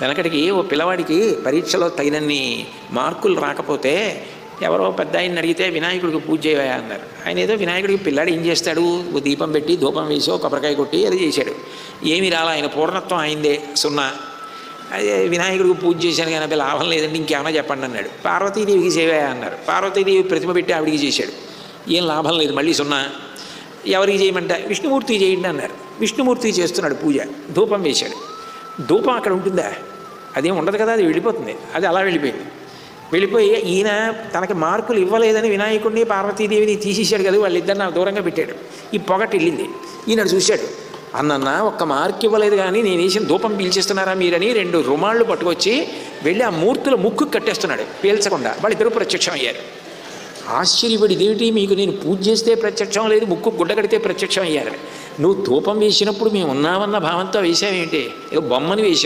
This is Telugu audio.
వెనకటికి ఓ పిల్లవాడికి పరీక్షలో తగినన్ని మార్కులు రాకపోతే ఎవరో పెద్ద ఆయన అడిగితే వినాయకుడికి పూజ చేయవా అన్నారు. ఆయన ఏదో వినాయకుడికి పిల్లాడు ఏం చేస్తాడు? ఓ దీపం పెట్టి ధూపం వేసి ఓ కొబ్బరికాయ కొట్టి అది చేశాడు. ఏమి రాలా ఆయన పూర్ణత్వం అయిందే సున్నా. అదే వినాయకుడికి పూజ చేశాను కానీ లాభం లేదండి ఇంకేమైనా చెప్పండి అన్నాడు. పార్వతీదేవికి సేవా అన్నారు. పార్వతీదేవి ప్రతిమ పెట్టి ఆవిడికి చేశాడు. ఏం లాభం లేదు మళ్ళీ సున్నా. ఎవరికి చేయమంటే? విష్ణుమూర్తికి చేయండి అన్నారు. విష్ణుమూర్తికి చేస్తున్నాడు పూజ. ధూపం వేశాడు. ధూపం అక్కడ ఉంటుందా? అదేం ఉండదు కదా అది వెళ్ళిపోతుంది. అది అలా వెళ్ళిపోయింది. వెళ్ళిపోయి ఈయన తనకి మార్కులు ఇవ్వలేదని వినాయకుడిని పార్వతీదేవిని తీసేశాడు కదా వాళ్ళిద్దరు నాకు దూరంగా పెట్టాడు. ఈ పొగటిల్లింది వెళ్ళింది ఈయన చూశాడు. అన్నన్న ఒక్క మార్క్ ఇవ్వలేదు కానీ నేను వేసిన ధూపం పీల్చేస్తున్నారా మీరని రెండు రుమాళ్ళు పట్టుకొచ్చి వెళ్ళి ఆ మూర్తుల ముక్కు కట్టేస్తున్నాడు. పీల్చకుండా. వాళ్ళిద్దరూ ప్రత్యక్షం అయ్యారు ఆశ్చర్యపడి ఇదేమిటి మీకు నేను పూజ చేస్తే ప్రత్యక్షం లేదు ముక్కు గుడ్డ కడితే ప్రత్యక్షం అయ్యారు నువ్వు ధూపం వేసినప్పుడు మేము ఉన్నామన్న భావంతో వేసావేంటి ఏదో బొమ్మను వేసావు